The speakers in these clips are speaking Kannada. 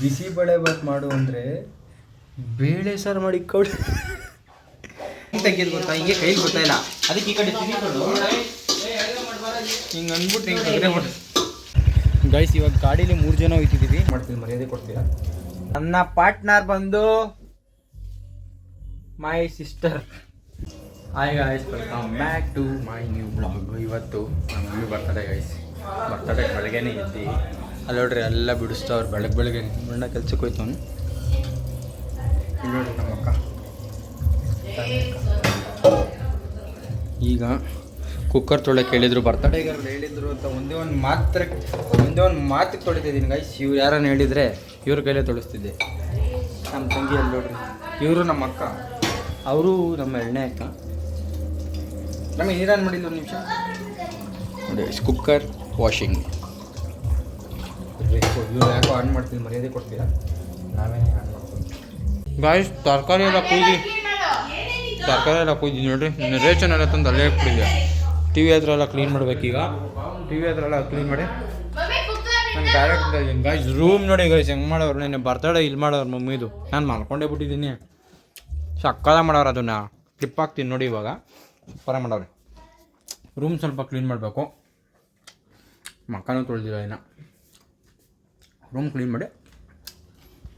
ಬಿಸಿ ಬಳೆ ಬಾತ್ ಮಾಡು ಅಂದರೆ ಬೇಳೆ ಸಾರು ಮಾಡಿ ಕೊಡು ತೆಗಿಯೋದು ಗೊತ್ತಾ? ಹಿಂಗೆ ಕೈಲಿ ಗೊತ್ತಾ ಇಲ್ಲ. ಅದಕ್ಕೆ ಈ ಕಡೆ ತಿನ್ನಿಕೊಂಡು ಹಿಂಗೆ ಅಂದ್ಬಿಟ್ಟು ಹಿಂಗೆ ತೆಗೆದೇ ಬಿಟ್ಟು ಗೈಸ್ ಇವಾಗ ಗಾಡೀಲಿ ಮೂರು ಜನ ಹೋಯ್ತಿದ್ದೀವಿ ಮಾಡ್ತೀನಿ ಮರ್ಯಾದೆ ಕೊಡ್ತೀರಾ? ನನ್ನ ಪಾರ್ಟ್ನರ್ ಬಂದು my sister hi guys welcome back to my new blog ಇವತ್ತು ನಮ್ಮ ಮಮ್ಮಿ ಬರ್ತಡೇ ಗೈಸ್ ಬರ್ತಡೇ ಬೆಳಗ್ಗೆನೇ ಎದ್ದು. ಅಲ್ಲಿ ನೋಡ್ರಿ, ಎಲ್ಲ ಬಿಡಿಸ್ತಾವ್ರು ಬೆಳಗ್ಗೆ ಬೆಳಗ್ಗೆ ಬಣ್ಣ ಕೆಲ್ಸಕ್ಕೆ ಹೋಯ್ತು ಇಲ್ಲಿ ನೋಡ್ರಿ ನಮ್ಮ ಈಗ ಕುಕ್ಕರ್ ತೊಳಕ್ಕೆ ಹೇಳಿದ್ರು ಬರ್ತಡೇಗೆ ಹೇಳಿದ್ರು ಅಂತ ಒಂದೇ ಒಂದು ಮಾತ್ರ, ಒಂದೇ ಒಂದು ಮಾತಿಗೆ ತೊಳಿತಿದ್ದೀನಿ ಗೈಸ್ ಇವ್ರು ಯಾರನ್ನ ಹೇಳಿದರೆ ಇವ್ರ ಕೈಲೇ ತೊಳಿಸ್ತಿದ್ದೆ. ನಮ್ಮ ತಂಗಿ ಅಲ್ಲಿ ನೋಡ್ರಿ. ಇವರು ನಮ್ಮ ಅಕ್ಕ. ಅವರು ನಮ್ಮ ಎಣ್ಣೆ ಅಕ್ಕ. ನಮಗೆ ಏನೇನು ಮಾಡಿಲ್ಲ ಒಂದು ನಿಮಿಷ. ನೋಡಿ ಕುಕ್ಕರ್ ವಾಷಿಂಗ್ ಇವ್ರು ಯಾಕೋ ಆನ್ ಮಾಡ್ತೀನಿ ಮರ್ಯಾದೆ ಕೊಡ್ತೀರಾ? ನಾವೇನೇ ಆನ್ ಮಾಡ್ತೀವಿ. ಗಾಯ್ಸ್ ತರಕಾರಿ ಎಲ್ಲ ಕುಯ್ದು ತರಕಾರಿ ಎಲ್ಲ ಕುಯ್ದು ನೋಡ್ರಿ ರೇಷನ್ ಎಲ್ಲ ತಂದು ಅಲ್ಲೇ ಹಾಕ್ಬಿಟ್ಟಿದ್ದೆ ಟಿ ವಿ ಹತ್ರ ಎಲ್ಲ ಕ್ಲೀನ್ ಮಾಡ್ಬೇಕೀಗ? ಟಿ ವಿ ಹತ್ರ ಎಲ್ಲ ಕ್ಲೀನ್ ಮಾಡಿ. ನಾನು ಡೈರೆಕ್ಟ್ ಗಾಯ್ಸ್ ರೂಮ್ ನೋಡಿ ಗಾಯ್ಸ್ ಹೆಂಗೆ ಮಾಡೋರು ನೆನ್ನೆ ಬರ್ತಡೇ ಇಲ್ಲಿ ಮಾಡೋರು ಮಮ್ಮಿದು ನಾನು ಮಾಡ್ಕೊಂಡೇ ಬಿಟ್ಟಿದ್ದೀನಿ. ಸಕ್ಕದ ಮಾಡೋರು ಅದನ್ನ. ಕ್ಲಿಪ್ ಹಾಕ್ತೀನಿ ನೋಡಿ ಇವಾಗ. ಪರ ಮಾಡವ್ರೆ ರೂಮ್ ಸ್ವಲ್ಪ ಕ್ಲೀನ್ ಮಾಡಬೇಕು. ಮಕ್ಕನೂ ತೊಳೆದಿಲ್ಲ ಇನ್ನು. ರೂಮ್ ಕ್ಲೀನ್ ಮಾಡಿ.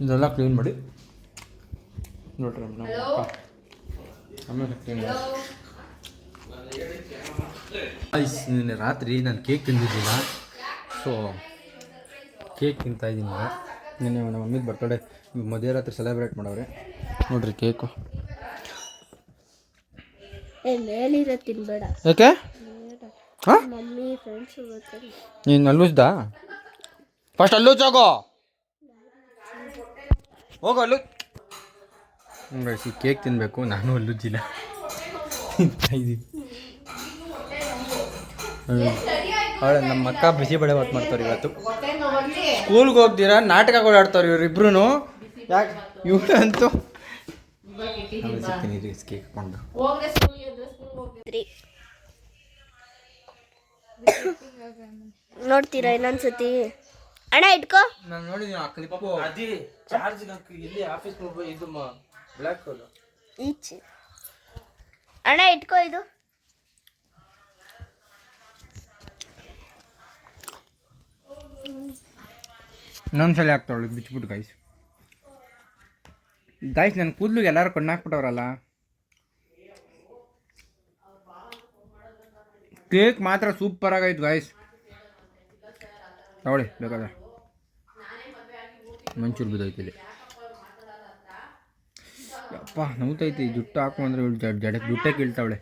ಇದೆಲ್ಲ ಕ್ಲೀನ್ ಮಾಡಿ. ನೋಡ್ರಿ ಆಮೇಲೆ ಕ್ಲೀನ್ ಮಾಡಿ. ಐಸ್ ನಿನ್ನೆ ರಾತ್ರಿ ನಾನು ಕೇಕ್ ತಿಂದಿದ್ದೀನ? ಸೊ ಕೇಕ್ ತಿಂತಾ ಇದ್ದೀನಿ ನಿನ್ನೆ ನಮ್ಮ ಮಮ್ಮಿಗೆ ಬರ್ತಡೇ ಮಧ್ಯರಾತ್ರಿ ಸೆಲೆಬ್ರೇಟ್ ಮಾಡವ್ರೆ. ನೋಡ್ರಿ ಕೇಕು ಯಾಕೆ? ಹಾಂ? ಮಮ್ಮಿ ಫ್ರೆಂಡ್ಸ್ ಬರ್ತಾರೆ ನೀನು ಅಲ್ಲೂಸ್ದಾ? ಫಸ್ಟ್ ಅಲ್ಲೂ ಹೋಗೋ. ಹೋಗೋ ಅಲ್ಲು. ಸಿ ಕೇಕ್ ತಿನ್ನಬೇಕು ನಾನು ಅಲ್ಲುಜ್ಜಿಲ್ಲ ಜಿಲ್ಲ ಇದ್ದೀನಿ. ಅವಳೆ ನಮ್ಮ ಅಕ್ಕ ಬಿಸಿ ಬಳೆ ಮಾತು ಮಾಡ್ತಾರೆ ಇವತ್ತು. ಸ್ಕೂಲ್ಗೆ ಹೋಗ್ತೀರಾ? ನಾಟಕಗಳು ಆಡ್ತಾರೆ ಇವರಿಬ್ರು ಯಾಕೆ? ಇವಳಂತೂ ಕೇಕ್ ಕೊಂಡು. ನೋಡ್ತೀರಾ ಇನ್ನೊಂದ್ಸತಿ? ಅಣ್ಣ ಇಟ್ಕೋ. ನಾನು ನೋಡಿದೀನಿ ಆ ಕ್ಲಿಪ್ಪು ಅದಿ ಚಾರ್ಜ್ ಇಲ್ಲಿ ಆಫೀಸ್ ಇದು ಬ್ಲ್ಯಾಕ್ ಈಚೆ. ಅಣ್ಣ ಇಟ್ಕೋ ಇದು. ಇನ್ನೊಂದ್ಸಲ ಹಾಕ್ತಾವಳು ಬಿಚ್ಬಿಟ್ಟು ಗಾಯ್ಸ್ ಗಾಯ್ಸ್ ನನ್ನ ಕೂದಲು ಎಲ್ಲರೂ ಕಣ್ಣು ಹಾಕ್ಬಿಟ್ಟವ್ರಲ್ಲ? ಕೇಕ್ ಮಾತ್ರ ಸೂಪರ್ ಆಗೈತೆ ಗೈಸ್ ತಗೊಳ್ಳಿ ಬೇಕಾದ್ರೆ. ಮಂಚೂರು ಬಿದ್ದೈತಿ ಇಲ್ಲಿ. ಅಪ್ಪ ನೋವ್ತೈತಿ ಜುಟ್ಟು ಹಾಕು ಅಂದರೆ ಇವಳು ಜಡ್ ಜಡಕ್ಕೆ ಜುಟ್ಟೆ ಕೀಳ್ತಾವಳೆ.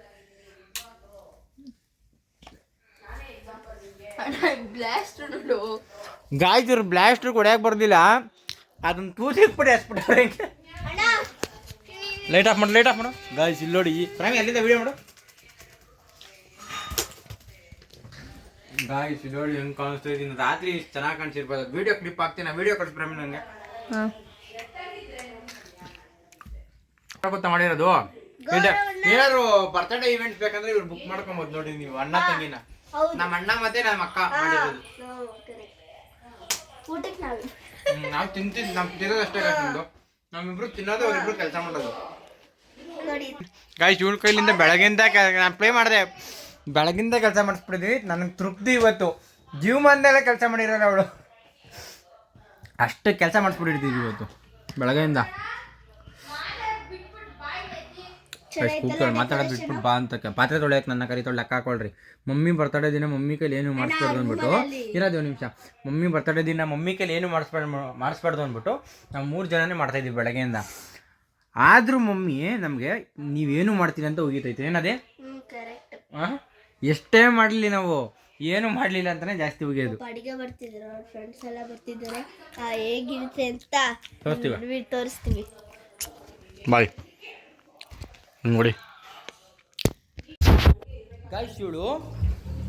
ಗಾಯ್ಸ್ ಇವ್ರು ಬ್ಲಾಸ್ಟ್ರ್ ಕೊಡ್ಯಾಕೆ ಬರ್ದಿಲ್ಲ. ಅದನ್ನ ತೂಸಿಗೆ ಬಿಡಿ ಹಸ್ಬಿಟ್ಟವ್ರೆ ಲೈಟ್ ಆಫ್ ಮಾಡು ಲೈಟ್ ಆಫ್ ಮಾಡು. ಗಾಯ್ಸ್ ಇಲ್ಲಿ ನೋಡಿ ಪ್ರಾಮಿ ಅಲ್ಲಿಂದ ವಿಡಿಯೋ ಮಾಡು? ಗಾಯ್ಸ್ ಇದೊಳ್ಳಿ ಹೆಂಗ್ ಕಾಣಿಸ್ತಾ ಇದ್ದೀನಿ ರಾತ್ರಿ ಇಷ್ಟು ಚೆನ್ನಾಗಿ ಕಾಣಿಸಿರ್ಬೋದು. ವಿಡಿಯೋ ಕ್ಲಿಪ್ ಹಾಕ್ತೀನಿ. ವಿಡಿಯೋ ಕಳಿಸ್ ಪ್ರೇಮ ನನಗೆ ಗೊತ್ತಾ ಮಾಡಿರೋದು? ಏನಾದ್ರು ಬರ್ತ್ಡೇ ಇವೆಂಟ್ ಬೇಕಂದ್ರೆ ಇವ್ರು ಬುಕ್ ಮಾಡ್ಕೊಬೋದು ನೋಡಿ ನೀವು ಅಣ್ಣ ತಂಗಿನ. ನಮ್ಮ ಅಣ್ಣ ಮತ್ತೆ ನಮ್ಮ ಅಕ್ಕ ಮಾಡಿರೋದು. ಊಟಕ್ಕೆ ನಾವು. ನಾವ್ ತಿಂತಿದ್ ನಾವ್ ತಿನ್ನೋದು ಅಷ್ಟೇ ನಮ್ದು. ನಮ್ಮಿಬ್ರು ತಿನ್ನೋದು ಅವ್ರಿಬ್ರು ಕೆಲಸ ಮಾಡೋದು. ನೋಡಿ. ಗಾಯ್ಸ್ ಇವಳ ಕೈಲಿಂದ ಬೆಳಗಿಂದ ನಾನು ಪ್ಲೇ ಮಾಡಿದೆ. ಬೆಳಗಿಂದ ಕೆಲಸ ಮಾಡಿಸ್ಬಿಟ್ಟಿದ್ವಿ. ನನಗೆ ತೃಪ್ತಿ ಇವತ್ತು. ಜೀವಮಾನದಲ್ಲೇ ಕೆಲಸ ಮಾಡಿರಲ್ಲ ಅವಳು. ಅಷ್ಟು ಕೆಲಸ ಮಾಡಿಸ್ಬಿಟ್ಟಿರ್ತೀವಿ ಇವತ್ತು ಬೆಳಗ್ಗೆಯಿಂದ. ಕೂತ್ಕೊಳ್ಳಿ ಮಾತಾಡೋದು ಬಿಟ್ಬಿಟ್ಟು ಬಾ ಅಂತ ಪಾತ್ರೆ ತೊಳೆಯಕ್ಕೆ ನನ್ನ ಕರಿ ತೊಳೆ ಲೆಕ್ಕ ಹಾಕೊಳ್ರಿ. ಮಮ್ಮಿ ಬರ್ತಡೇ ದಿನ ಮಮ್ಮಿ ಕೈಲಿ ಏನು ಮಾಡಿಸ್ಬಾರ್ದು ಅಂದ್ಬಿಟ್ಟು ಇರೋದು ಒಂದು ನಿಮಿಷ. ಮಮ್ಮಿ ಬರ್ತಡೇ ದಿನ ಮಮ್ಮಿ ಕೈಲಿ ಏನು ಮಾಡಿಸ್ಬಾರ್ದು ಮಾಡಿಸ್ಬಾರ್ದು ಅಂದ್ಬಿಟ್ಟು ನಾವು ಮೂರು ಜನನೇ ಮಾಡ್ತಾಯಿದ್ವಿ ಬೆಳಗ್ಗೆಯಿಂದ. ಆದರೂ ಮಮ್ಮಿ ನಮಗೆ ನೀವೇನು ಮಾಡ್ತೀರಿ ಅಂತ ಹೋಗಿತೈತೆ. ಏನದೇ? ಹಾಂ? ಎಷ್ಟೇ ಮಾಡಲಿ ನಾವು ಏನು ಮಾಡಲಿಲ್ಲ ಅಂತಾನೆ ಜಾಸ್ತಿ ಹೋಗಿದ್ರು ಅಡಿಗೆ ಬರ್ತಿದ್ರು ಅವ್ರ ಫ್ರೆಂಡ್ಸ್ ಎಲ್ಲ ಬರ್ತಿದ್ದಾರೆ ಆ, ಹೇಗಿರುತ್ತೆ ಅಂತ ತೋರಿಸ್ತೀವ? ಬಾಯ್. ನೋಡಿ. ಗಾಯ್ಸ್ ಇವಳು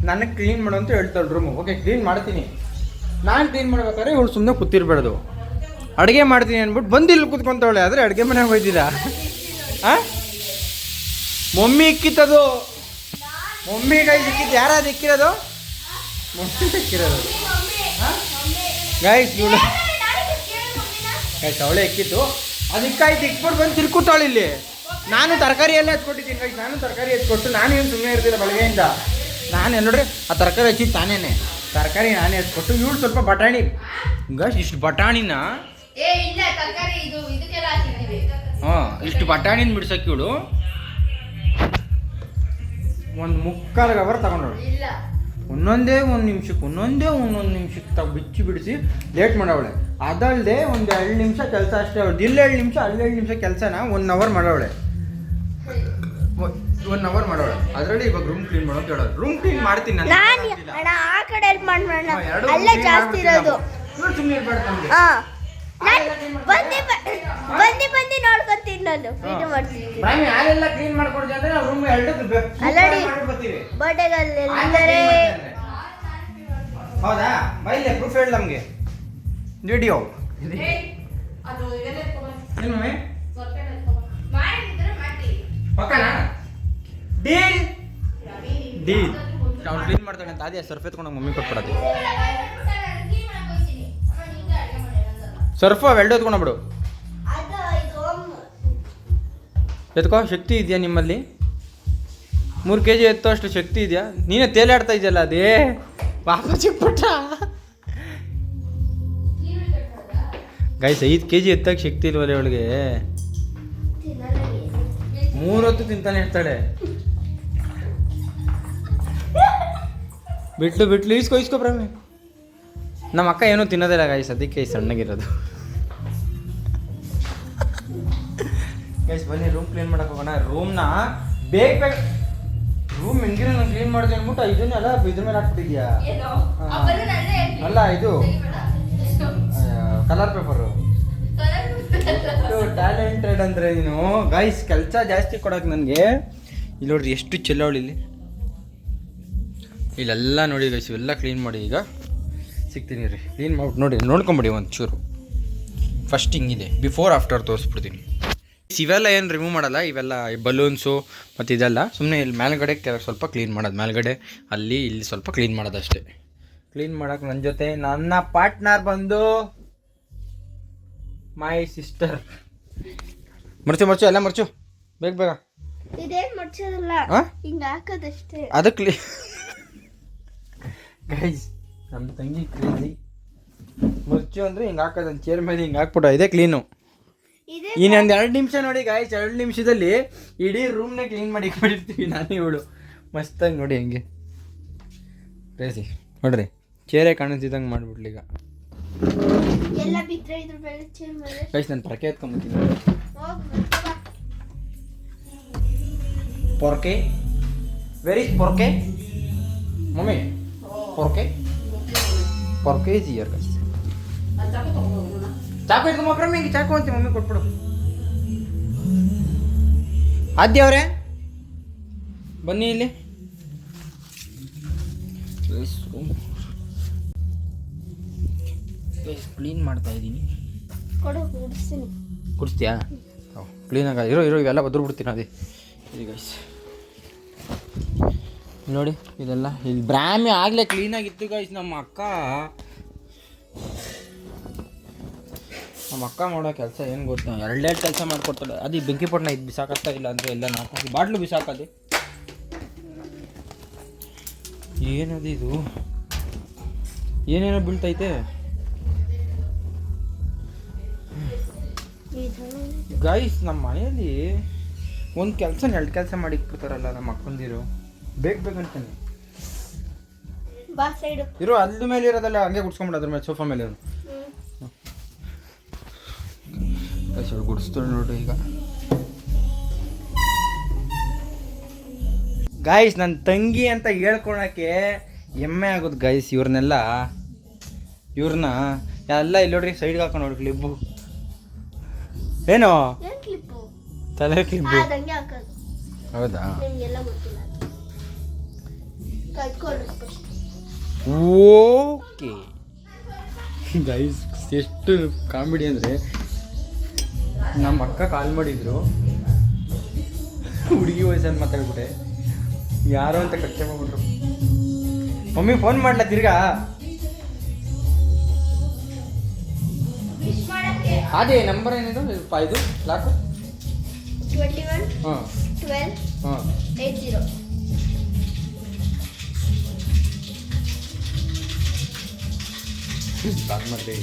ನನಗೆ ಕ್ಲೀನ್ ಮಾಡು ಅಂತ ಹೇಳ್ತಾಳೆ ರೂಮು ಓಕೆ ಕ್ಲೀನ್ ಮಾಡ್ತೀನಿ. ನಾನು ಕ್ಲೀನ್ ಮಾಡ್ಬೇಕಾದ್ರೆ ಇವಳು ಸುಮ್ಮನೆ ಕೂತಿರ್ಬಾರ್ದು ಅಡುಗೆ ಮಾಡ್ತೀನಿ ಅಂದ್ಬಿಟ್ಟು ಬಂದು ಇಲ್ಲಿ ಕೂತ್ಕೊಂತವಳೆ ಆದರೆ ಅಡುಗೆ ಮನೆಗೆ ಹೋಯ್ತೀರಾ ಹಾಂ ಮಮ್ಮಿ ಇಕ್ಕಿತ್ತದು. ಮಮ್ಮಿ ಗೈಸ್ ಸಿಕ್ಕಿದ್ದು ಯಾರ ಇಕ್ಕಿರೋದು ಮಮ್ಮಿ ಇಕ್ಕಿರೋದು ಗಾಯ್ಸ್ ಇವಳು ಗೈಸ್ ಅವಳೆ ಇಕ್ಕಿತ್ತು ಅದು ಇಕ್ಕಾಯ್ತು ಇಕ್ಬಿಟ್ಟು ಬಂದು ತಿರ್ಕುತ್ತಾಳು ಇಲ್ಲಿ. ನಾನು ತರಕಾರಿ ಎಲ್ಲ ಎತ್ಕೊಟ್ಟಿದ್ದೀನಿ ಗೈಸ್ ನಾನು ತರಕಾರಿ ಎತ್ಕೊಟ್ಟು ನಾನು ಏನು ಸುಮ್ಮನೆ ಇರ್ತಿಲ್ಲ ಬೆಳಗ್ಗೆಯಿಂದ ನಾನು ನೋಡ್ರಿ ಆ ತರಕಾರಿ ಹಚ್ಚಿದ್ದು ತಾನೇನೆ. ತರಕಾರಿ ನಾನೇ ಎತ್ಕೊಟ್ಟು ಇವಳು ಸ್ವಲ್ಪ ಬಟಾಣಿ. ಗೈಸ್ ಇಷ್ಟು ಬಟಾಣಿನ? ಏ ಇಲ್ಲ ತರಕಾರಿ ಇದು ಇದಕ್ಕೆಲ್ಲ ಹಾಕಿದ್ದೀವಿ ಹಾಂ ಇಷ್ಟು ಬಟಾಣಿನ ಬಿಡ್ಸಕ್ಕೆ ಇವಳು. ಒಂದು ಮುಕ್ಕಾಲು ಗವರ್ ತಗೊಂಡವಳು ಇಲ್ಲ. ಒಂದೊಂದೇ ಒಂದು ನಿಮಿಷಕ್ಕೆ ಒಂದೊಂದೇ ಒಂದೊಂದು ನಿಮಿಷಕ್ಕೆ ತಗ ಬಿಚ್ಚಿ ಬಿಡಿಸಿ ಲೇಟ್ ಮಾಡವಳೆ. ಅದಲ್ಲದೆ ಒಂದು ಎರಡು ನಿಮಿಷ ಕೆಲಸ ಅಷ್ಟೇ ಅವಳು ಇಲ್ಲಿ ಎರಡು ನಿಮಿಷ ಅಲ್ಲಿ ಎರಡು ನಿಮಿಷ ಕೆಲಸನ ಒನ್ ಅವರ್ ಮಾಡವಳೆ. ಒನ್ ಅವರ್ ಮಾಡವಳೆ. ಅದರಲ್ಲಿ ಇವಾಗ ರೂಮ್ ಕ್ಲೀನ್ ಮಾಡೋ ಅಂತ ಹೇಳೋದು. ರೂಮ್ ಕ್ಲೀನ್ ಮಾಡ್ತೀನಿ ನಾನು. ನಾನು ಆ ಕಡೆ ಹೆಲ್ಪ್ ಮಾಡೋಣ ಅಲ್ಲೇ ಜಾಸ್ತಿ ಇರೋದು. ಸುಮ್ಮನೆ ಇರಬೇಡ ನಮಗೆ. ಹಾ. ಬಂದಿ ಬಂದು ಬಂದು ನೋಡ್ಕೊತೀನಿ ನಾನು. ಇದು ಮಾಡ್ತೀನಿ. ಪ್ರಾಮಿ ಯಾರೆಲ್ಲ ಕ್ಲೀನ್ ಮಾಡ್ಕೊಡ್ತೀನಿ ಅಂದ್ರೆ ನಾವು ರೂಮ್ ಎರಡು ಅಲ್ಲಡಿ. ಬರ್ತೀವಿ ಬರ್ಡೇಗಲ್ಲಿದ್ದಾರೆ ಹೌದಾ? ಬೈಲೆ ಪ್ರೂಫ್ ಹೇಳಿ ನಮಗೆ. ವಿಡಿಯೋ. ಪಕ್ಕನಾ? ಡೀಲ್? ಡೀಲ್. ಅವ್ನು ಕ್ಲೀನ್ ಮಾಡ್ತಾನೆ ಅಂತ ಅದೇ ಸರ್ಫ್ ಎತ್ಕೊಂಡು ಮಮ್ಮಿ ಕೊಟ್ಬಿಡತ್ತೆ ಸರ್ಫ್ ಅವೆರಡು ಬಿಡು ಅದು ಇದು ಎತ್ಕೋ ಶಕ್ತಿ ಇದೆಯಾ ನಿಮ್ಮಲ್ಲಿ? ಮೂರು ಕೆ ಜಿ ಎತ್ತೋ ಅಷ್ಟು ಶಕ್ತಿ ಇದೆಯಾ? ನೀನೇ ತೇಲಾಡ್ತಾ ಇದೆಯಲ್ಲ ಅದೇ? ಪಾಪ ಚಿಕ್ಕಪುಟ್ಟ. ಗೈಸ್ ಐದು ಕೆ ಜಿ ಎತ್ತಕ್ಕೆ ಶಕ್ತಿ ಇಲ್ವಲ್ಲ ಅವಳಿಗೆ? ಮೂರೊತ್ತು ತಿಂತಾನೆ ಇರ್ತಾಳೆ. ಬಿಟ್ಲು ಬಿಟ್ಲು, ಇಸ್ಕೊ ಇಸ್ಕೊ ಪ್ರಮಿ ನಮ್ಮ ಅಕ್ಕ ಏನೂ ತಿನ್ನೋದಿಲ್ಲ ಗೈಸ್ ಅದಕ್ಕೆ ಸಣ್ಣಗಿರೋದು. ಗೈಸ್ ಬನ್ನಿ ರೂಮ್ ಕ್ಲೀನ್ ಮಾಡೋಕೆ ಹೋಗೋಣ. ರೂಮ್ನ ಬೇಗ ರೂಮ್ ಹಿಂಗಿರ ನಾನು ಕ್ಲೀನ್ ಮಾಡಿದೆ ಅಂದ್ಬಿಟ್ಟು ಇದನ್ನೆಲ್ಲ ಇದ್ರ ಮೇಲೆ ಹಾಕ್ಬಿಟ್ಟಿದ್ಯಾ? ಅಲ್ಲೇ ಇದು? ಕಲರ್ ಪೇಪರು ಟ್ಯಾಲೆಂಟೆಡ್ ಅಂದ್ರೆ ನೀನು. ಗೈಸ್ ಕೆಲಸ ಜಾಸ್ತಿ ಕೊಡಕ್ ನನಗೆ. ಇಲ್ಲಿ ನೋಡ್ರಿ ಎಷ್ಟು ಚೆಲ್ಲವಳು ಇಲ್ಲಿ. ಇಲ್ಲೆಲ್ಲ ನೋಡಿ ಗೈಸ್ ಇವೆಲ್ಲ ಕ್ಲೀನ್ ಮಾಡಿ ಈಗ ಸಿಗ್ತೀನಿ ರೀ. ಕ್ಲೀನ್ ಮಾಡ್ಬಿಟ್ಟು ನೋಡಿ ನೋಡ್ಕೊಂಬಿಡಿ ಒಂದು ಚೂರು ಫಸ್ಟ್ ಹಿಂಗಿದೆ. ಬಿಫೋರ್ ಆಫ್ಟರ್ ತೋರಿಸ್ಬಿಡ್ತೀನಿ. ಇವೆಲ್ಲ ಏನು ರಿಮೂವ್ ಮಾಡಲ್ಲ ಇವೆಲ್ಲ ಬಲೂನ್ಸು ಮತ್ತು ಇದೆಲ್ಲ. ಸುಮ್ಮನೆ ಇಲ್ಲಿ ಮೇಲ್ಗಡೆ ಕೆಲವು ಸ್ವಲ್ಪ ಕ್ಲೀನ್ ಮಾಡೋದು ಮೇಲ್ಗಡೆ ಅಲ್ಲಿ ಇಲ್ಲಿ ಸ್ವಲ್ಪ ಕ್ಲೀನ್ ಮಾಡೋದು ಅಷ್ಟೇ ಕ್ಲೀನ್ ಮಾಡೋಕೆ ನನ್ನ ಜೊತೆ ನನ್ನ ಪಾರ್ಟ್ನರ್ ಬಂದು ಮೈ ಸಿಸ್ಟರ್ ಮರ್ಚು ಮರ್ಚು ಎಲ್ಲ ಮರ್ಚು. ಬೇಗ ಬೇಗ. ಅದು ಕ್ಲೀ ಗೈಸ್ ನಮ್ಮ ತಂಗಿ ಕ್ರೇಜಿ ಮರ್ಚು ಅಂದರೆ ಹಿಂಗೆ ಹಾಕೋದು ಚೇರ್ ಮೇಲೆ ಹಿಂಗೆ ಹಾಕ್ಬಿಟ್ಟು ಇದೇ ಕ್ಲೀನು ಇನ್ನೊಂದು ಎರಡು ನಿಮಿಷ ನೋಡಿ ಗಾಯ್ಸ್ ಎರಡು ನಿಮಿಷದಲ್ಲಿ ಇಡೀ ರೂಮ್ನ ಕ್ಲೀನ್ ಮಾಡಿ ಇಟ್ಬಿಟ್ಟಿರ್ತೀವಿ ನಾನು ಇವಳು. ಮಸ್ತಾಗಿ ನೋಡಿ ಹಂಗೆ. ಬೇಸಿ ನೋಡ್ರಿ ಚೇರೆ ಕಾಣಿಸ್ತಿದ್ದಂಗೆ ಮಾಡ್ಬಿಡ್ಲಿ ಈಗ. ಗೈಸ್ ನಾನು ಪರಕೆ ಬಾ. ಪೊರ್ಕೆ? ವೆರಿ ಪೊರ್ಕೆ? ಮಮ್ಮಿ ಪೊರ್ಕೆ? ಪೊರ್ಕೆ ಇಸ್ ಇಯರ್ ಗೈಸ್ ಚಾಕು ಇದ್ದು ಇಟ್ಕೊಂಬ ಪ್ರಮಿ ಚಾಕು ಅಂತೀವಿ ಮಮ್ಮಿ ಕೊಟ್ಬಿಡು. ಆದ್ಯ ಅವರೇ? ಬನ್ನಿ ಇಲ್ಲಿ. ಕ್ಲೀನ್ ಮಾಡ್ತಾ ಇದ್ದೀನಿ. ಕುಡಿಸ್ತೀಯಾ? ಕ್ಲೀನಾಗ ಇರೋ ಇರೋ ಇವೆಲ್ಲ ಬದ್ರು ಬಿಡ್ತೀನಿ ಅದೇ ನೋಡಿ ಇದೆಲ್ಲ ಇಲ್ಲಿ ಬ್ರಾಮಿ ಆಗಲೇ ಕ್ಲೀನಾಗಿತ್ತು ಗೈಸ್ ನಮ್ಮ ಅಕ್ಕ. ನಮ್ಮ ಅಕ್ಕ ಮಾಡೋ ಕೆಲಸ ಏನು ಗೊತ್ತಾ? ಎರಡೆರಡು ಕೆಲಸ ಮಾಡಿಕೊಡ್ತಾಳೆ. ಅದು ಬೆಂಕಿ ಪಟ್ಟಣ ಇದು ಬಿಸಾಕತ್ತಾ ಇಲ್ಲ ಅಂದರೆ ಎಲ್ಲ ನಾಲ್ಕು ಬಾಟ್ಲು ಬಿಸಾಕದೆ. ಏನದು ಇದು? ಏನೇನೋ ಬೀಳ್ತೈತೆ? ಗೈಸ್ ನಮ್ಮ ಮನೆಯಲ್ಲಿ ಒಂದು ಕೆಲಸ ಎರಡು ಕೆಲಸ ಮಾಡಿ ಮಾಡಿಕ್ಬಿಡ್ತಾರಲ್ಲ ನಮ್ಮ ಅಕ್ಕಂದಿರು. ಬೇಕು ಬೇಕಂತಾನೆ ಇರೋ ಅಲ್ಲಿ ಮೇಲೆ ಇರೋದಲ್ಲ ಹಂಗೆ ಕುಡ್ಸ್ಕೊಂಬಿಡ ಅದ್ರ ಮೇಲೆ ಸೋಫಾ ಮೇಲೆ ಗೈಸ್ ಗುಡಿಸ್ತಾರೆ ನೋಡ್ರಿ ಈಗ. ಗಾಯ್ಸ್ ನನ್ನ ತಂಗಿ ಅಂತ ಹೇಳ್ಕೊಳಕ್ಕೆ ಹೆಮ್ಮೆ ಆಗೋದು ಗಾಯ್ಸ್ ಇವ್ರನ್ನೆಲ್ಲ. ಇವ್ರನ್ನ ಎಲ್ಲ ಇಲ್ಲಿ ನೋಡ್ರಿ ಸೈಡ್ಗೆ ಹಾಕೊಂಡು ನೋಡಿ ಕ್ಲಿಬ್ಬು ಏನೋ? ತಲೆ ಕ್ಲಿಬ್ಬು ಹೌದಾ? ಓಕೆ ಗೈಸ್ ಎಷ್ಟು ಕಾಮಿಡಿ ಅಂದರೆ ನಮ್ಮ ಅಕ್ಕ ಕಾಲ್ ಮಾಡಿದ್ರು. ಹುಡುಗಿ ವಯಸ್ಸಲ್ಲಿ ಮಾತಾಡ್ಬಿಟ್ಟೆ. ಯಾರೋ ಅಂತ ಕಚ್ಚೆ ಮಾಡ್ಬಿಟ್ರು. ಮಮ್ಮಿ ಫೋನ್ ಮಾಡ್ಲಾ ತಿರ್ಗಾ? ಅದೇ ನಂಬರ್ ಏನಿದು? ಇದು ಲಾಕು ಹಾಂ. ಹಾಂ. ಏಯ್ಟ್ ಜೀರೋ ಲಾಕ್ ಮಾಡಿದೆ.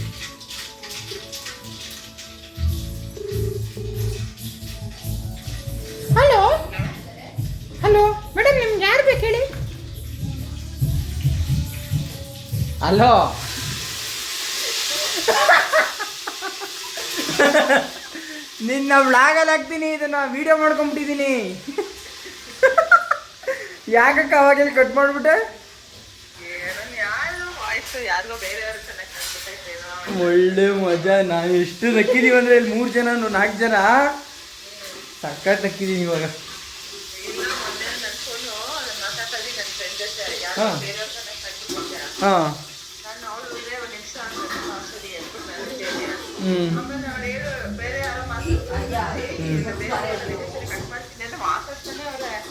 ಅಲೋ ನಿನ್ನ ವ್ಲಾಗಲ್ಲಿ ಹಾಕ್ತೀನಿ ಇದನ್ನ ವಿಡಿಯೋ ಮಾಡ್ಕೊಂಬಿಟ್ಟಿದ್ದೀನಿ ಯಾಕಕ್ಕ ಅವಾಗೆಲ್ಲ ಕಟ್ ಮಾಡ್ಬಿಟ್ಟೆ? ಒಳ್ಳೆ ಮಜಾ ನಾವು ಎಷ್ಟು ನಕ್ಕಿದೀವಿ ಅಂದ್ರೆ ಇಲ್ಲಿ ಮೂರು ಜನ ನಾಲ್ಕು ಜನ? ಸಕ್ಕತ್ ನಕ್ಕಿದೀವಿ ಇವಾಗ. ಹಾಂ. ಹಾಂ.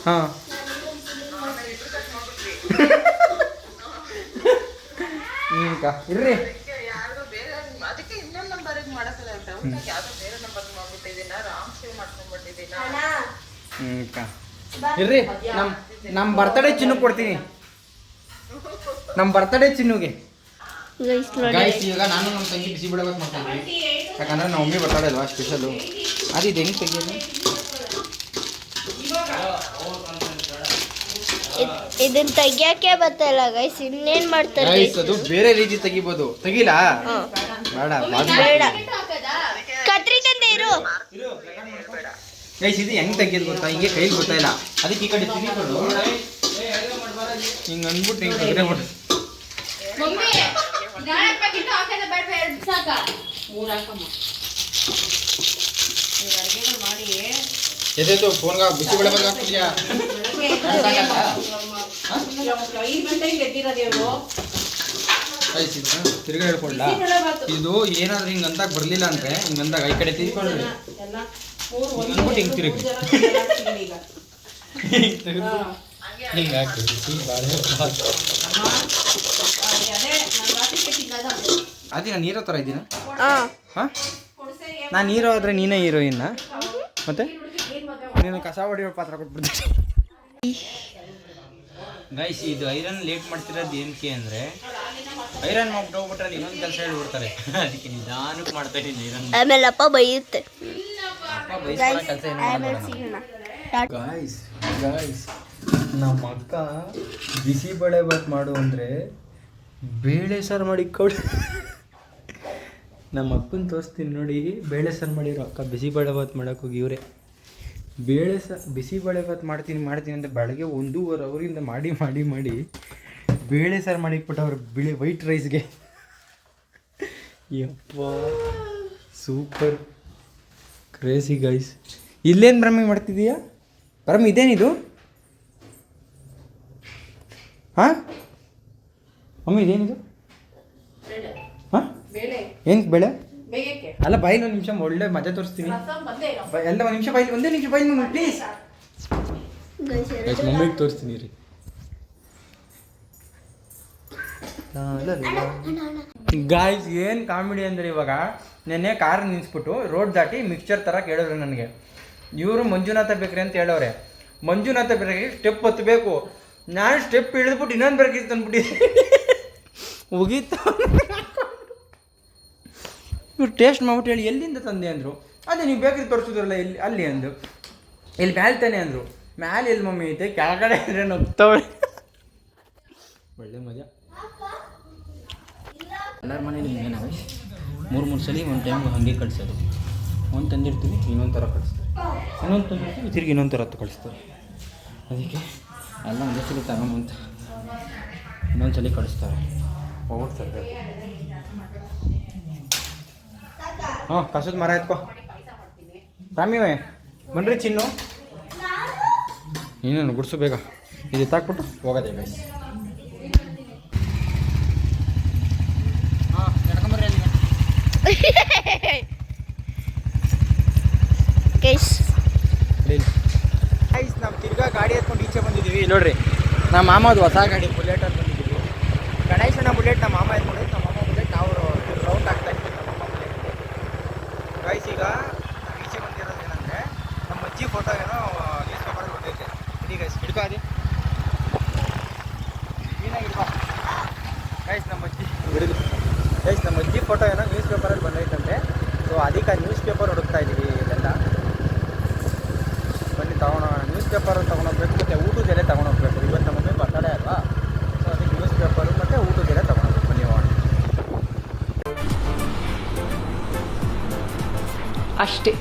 ಹಾಂ. ಹ್ಞೂ ಇರ್ರಿ. ಅದಕ್ಕೆ ಇನ್ನೊಂದು ನಂಬರಿಗೆ ಮಾಡಕ್ಕಲ್ಲ ಡೌಟ್ ಯಾವ್ದೋ ಬೇರೆ ನಂಬರ್ ಮಾಡ್ಬಿಟ್ಟಿದ್ದೀನ ರಾಮ್ ಸೇವ್ ಮಾಡ್ಕೊಂಡ್ಬಿಟ್ಟಿದ್ದೀನ ಹ್ಞೂ ಇರ್ರಿ ನಮ್ಮ ನಮ್ಮ ಬರ್ತಡೇ ಚಿನ್ನು ಕೊಡ್ತೀನಿ. ನಮ್ಮ ಬರ್ತಡೇ ಚಿನ್ನುಗೆ. ಗೈಸ್ ಈಗ ನಾನು ನಮ್ಮ ತಂಗಿ ಬಿಸಿ ಬಿಡಬೇಕು ಮಾಡ್ಕೊಂಡ್ವಿ ಯಾಕಂದ್ರೆ ನಮ್ಮ ಮಮ್ಮಿ ಬರ್ತಾಳಲ್ವಾ ಸ್ಪೆಷಲು ಅದು ಇದು ಹೆಂಗೆ ತೆಗಿಯೋದು ಇದನ್ ಇದನ್ನ ತೆಗಿಯಕ್ಕೆ ಬರ್ತಾಯಿಲ್ಲ ಗೈಸ್ ಇನ್ನೇನ್ ಮಾಡ್ತಾರೆ ಗೈಸ್ ಅದು ಬೇರೆ ರೀತಿ ತೆಗಿಬೋದು. ತೆಗಿಲ. ಬೇಡ ಬೇಡ. ಕತ್ರಿ ತಂದೆ ಇರು. ಗೈಸ್ ಇದು ಹೆಂಗ್ ತೆಗಿಯೋದು ಗೊತ್ತಾ? ಹಿಂಗೆ ಕೈ ಗೊತ್ತಾಯಿಲ್ಲ ಅದಕ್ಕೆ ಈ ಕಡೆ ತಿರುಗಿಕೊಂಡು ಹಿಂಗೆ ಅಂದ್ಬಿಟ್ಟು ಹಿಂಗ್ ತೆಗೆದೇ ಬಿಡು ಮೂರು ಹಾಕಮ್ಮ ನೀವು ಅಡುಗೆಗಳು ಮಾಡಿ. ಎದೆದು ಫೋನ್ಗೆ ಬಿಸಿ ಬೆಳೆ ಬಂದು ಹಾಕ್ತಿದ್ಯಾ ಐದು ಗಂಟೆಗೆ ಎದ್ದಿರೋದು ಇವರು ಗೈಸ್ ಇದು ತಿರ್ಗಾ ಹೇಳ್ಕೊಳ್ಳ ಇದು ಏನಾದ್ರೂ ಹಿಂಗೆ ಅಂದಾಗ ಬರಲಿಲ್ಲ ಅಂದ್ರೆ ಹಿಂಗೆ ಅಂದಾಗ ಈ ಕಡೆ ಹಿಂಗೆ ಅಂದ್ಬಿಟ್ಟು ಹಿಂಗೆ ತಿರುಗಿ ಹಿಂಗೆ ಹಾಕಿ ಬಾಳೆ ಅದೇ ನೀರೋ ಥರ ಇದ್ದೀನ? ಹಾ ಹಾಂ? ನಾನು ಹೀರೋ ಆದರೆ ನೀನೇ ಹೀರೋಯಿನ್ನ. ಮತ್ತೆ? ನೀನು ಕಸ ಹೊಡೆಯೋ ಪಾತ್ರ ಕೊಟ್ಬಿಡ್ತೀನಿ. ಗೈಸ್ ಇದು ಐರನ್ ಲೇಟ್ ಮಾಡ್ತಿರೋದು ಏನಕ್ಕೆ ಅಂದರೆ ಐರನ್ ಮಾಡ್ಬಿಟ್ಟು ಹೋಗ್ಬಿಟ್ರೆ ಇನ್ನೊಂದು ಕೆಲಸ ಹೇಳ್ಬಿಡ್ತಾರೆ. ಅದಕ್ಕೆ ನಿಧಾನಕ್ಕೆ ಮಾಡ್ತಾ ಇದ್ದೀನಿ ಐರನ್. ಆಮೇಲೆ ಅಪ್ಪ ಬೈಯುತ್ತೆ. ಗಾಯ್ಸ್ ಗಾಯ್ಸ್ ನಮ್ಮ ಅಕ್ಕ ಬಿಸಿಬೇಳೆ ಬಾತ್ ಮಾಡು ಅಂದರೆ ಬೇಳೆ ಸಾರು ಮಾಡಿ ಕೊಡು ನಮ್ಮ ಅಕ್ಕನ ತೋರಿಸ್ತೀನಿ ನೋಡಿ, ಬೇಳೆ ಸಾರು ಮಾಡಿರೋ ಅಕ್ಕ ಬಿಸಿ ಭಾತ್ ಮಾಡೋಕೆ ಹೋಗಿ ಇವರೇ. ಬೇಳೆ ಸ ಬಿಸಿ ಭಾತ್ ಮಾಡ್ತೀನಿ ಮಾಡ್ತೀನಿ ಅಂತ ಬೆಳಗ್ಗೆ ಒಂದೂವರೆ ಅವರಿಂದ ಮಾಡಿ ಮಾಡಿ ಮಾಡಿ ಬೇಳೆ ಸಾರು ಮಾಡಿ ಅವ್ರು ಬಿಳಿ ವೈಟ್ ರೈಸ್ಗೆ. ಯಪ್ಪ ಸೂಪರ್ ಕ್ರೇಸಿ ಗೈಸ್ ಇಲ್ಲೇನು ಬ್ರಹ್ಮಿ ಮಾಡ್ತಿದ್ದೀಯಾ ಬ್ರಹ್ಮ, ಇದೇನಿದು? ಹಾಂ? ಮಮ್ಮಿ, ಇದೇನಿದು? ಏನಕ್ಕೆ ಬೆಳೆ? ಅಲ್ಲ ಬೈಲ್ ಒಂದು ನಿಮಿಷ ಒಳ್ಳೆ ಮಜಾ ತೋರಿಸ್ತೀನಿ. ಎಲ್ಲ ಒಂದು ನಿಮಿಷ ಬೈಲ್ ಒಂದೇ ನಿಮಿಷ ಬೈಲ್ ಪ್ಲೀಸ್ ಮಮ್ಮಿಗೆ ತೋರಿಸ್ತೀನಿ ರೀ. ಗಾಯ್ಸ್ ಏನು ಕಾಮಿಡಿ ಅಂದರೆ ಇವಾಗ? ನೆನ್ನೆ ಕಾರ್ ನಿಲ್ಲಿಸ್ಬಿಟ್ಟು ರೋಡ್ ದಾಟಿ ಮಿಕ್ಸ್ಚರ್ ಥರ ಕೇಳಿದ್ರು ನನಗೆ. ಇವರು ಮಂಜುನಾಥ ಬೇಕ್ರಿ ಅಂತ ಹೇಳೋರೆ ಮಂಜುನಾಥ ಬೇಕ್ರಿ ಸ್ಟೆಪ್ ಹತ್ತಬೇಕು ನಾನು ಸ್ಟೆಪ್ ಇಳಿದ್ಬಿಟ್ಟು ಇನ್ನೊಂದು ಬೇಕ್ರಿ ತಂದ್ಬಿಟ್ಟಿದ್ದೆ ಮುಗೀತ ಇವ್ರು ಟೇಸ್ಟ್ ಮಾಡ್ಬಿಟ್ಟು ಹೇಳಿ, ಎಲ್ಲಿಂದ ತಂದೆ? ಅಂದರು. ಅದೇ ನೀವು ಬೇಕರಿ ತೋರಿಸಿದ್ರಲ್ಲ, ಎಲ್ಲಿ, ಅಲ್ಲಿ ಅಂದರು. ಇಲ್ಲಿ ಮ್ಯಾಲೆ ತಾನೆ? ಅಂದರು. ಮ್ಯಾಲೆ ಎಲ್ಲಿ ಮಮ್ಮಿ? ಐತೆ ಕೆಳಗಡೆ ನಗ್ತವಳೆ ಒಳ್ಳೆ ಮಜಾ. ಎಲ್ಲರ ಮನೇಲಿ ಹಿಂಗೇನ ಮೂರು ಮೂರು ಸಲ ಒಂದು ಟೈಮ್ ಹಂಗೆ ಕಳಿಸೋದು. ಒಂದು ತಂದಿರ್ತೀವಿ ಇನ್ನೊಂದು ಥರ ಕಳಿಸ್ತಾರೆ. ಇನ್ನೊಂದು ತಂದಿರ್ತೀವಿ, ತಿರುಗಿ ಇನ್ನೊಂದು ಥರ ಕಳಿಸ್ತಾರೆ. ಅದಕ್ಕೆ ಎಲ್ಲ ಒಂದೇ ಸಲ ತಗೊಂಬಂತ ಇನ್ನೊಂದು ಸಲ ಕಳಿಸ್ತಾರೆ. ಹೋಗ್ಬಿಡ್ತಾರೆ ಹಾಂ ಕಸದ ಮರ ಎತ್ಕೋ. ರಾಮಿವೇ ಬನ್ರಿ ಚಿನ್ನು. ನೀನು ಗುಡ್ಸು ಬೇಗ. ಇದು ಎತ್ತಾಕ್ಬಿಟ್ಟು ಹೋಗೋದೇ ಗೈಸ್ ಗೈಸ್ ಗೈಸ್ ನಾವು ತಿರ್ಗಾ ಗಾಡಿ ಎತ್ಕೊಂಡು ಈಚೆ ಬಂದಿದ್ದೀವಿ ನೋಡ್ರಿ. ನಮ್ಮ ಮಾಮದು ಹೊಸ ಗಾಡಿ ಬುಲೆಟ್ ಅಂತ ಬಂದಿದ್ದೀವಿ ಗಣೇಶನ ಬುಲೆಟ್ ನಮ್ಮ ಮಾಮ ಎತ್ಕೊಂಡು ನಮ್ಮ ಗೈಸ್ ಈಗ ಈಚೆ ಬಂದಿರೋದು ಏನಂದರೆ ನಮ್ಮ ಅಜ್ಜಿ ಫೋಟೋ ಏನೋ ನ್ಯೂಸ್ ಪೇಪರಲ್ಲಿ ಬಂದೈತೆ. ಇಡೀ ಗೈಸ್ ಹಿಡ್ಕೋ ಅದಿ ಗೈಸ್ ನಮ್ಮ ಅಜ್ಜಿ ಗೈಸ್ ನಮ್ಮ ಅಜ್ಜಿ ಫೋಟೋ ಏನೋ ನ್ಯೂಸ್ ಪೇಪರಲ್ಲಿ ಬಂದೈತಂತೆ. ಸೊ ಅದಕ್ಕೆ ನ್ಯೂಸ್ ಪೇಪರ್ ಹುಡುಕ್ತಾ ಇದ್ದೀವಿ ಇದೆಲ್ಲ ಬನ್ನಿ ತಗೊಂಡೋಗೋಣ ನ್ಯೂಸ್ ಪೇಪರ್ ತೊಗೊಂಡೋಗ್ಬೇಕು ಮತ್ತು ಊಟದೆಲೆ ತೊಗೊಂಡೋಗ್ಬೇಕು ಇವತ್ತು ನಮ್ಮ ಮಮ್ಮಿ ಬರ್ತಡೇ ಅಲ್ವಾ? ಸೊ ಅದಕ್ಕೆ ನ್ಯೂಸ್ ಪೇಪರು ಮತ್ತು ಊಟದೆಲೆ ತೊಗೊಂಡೋಗ್ಬೇಕು ಅಷ್ಟೇ.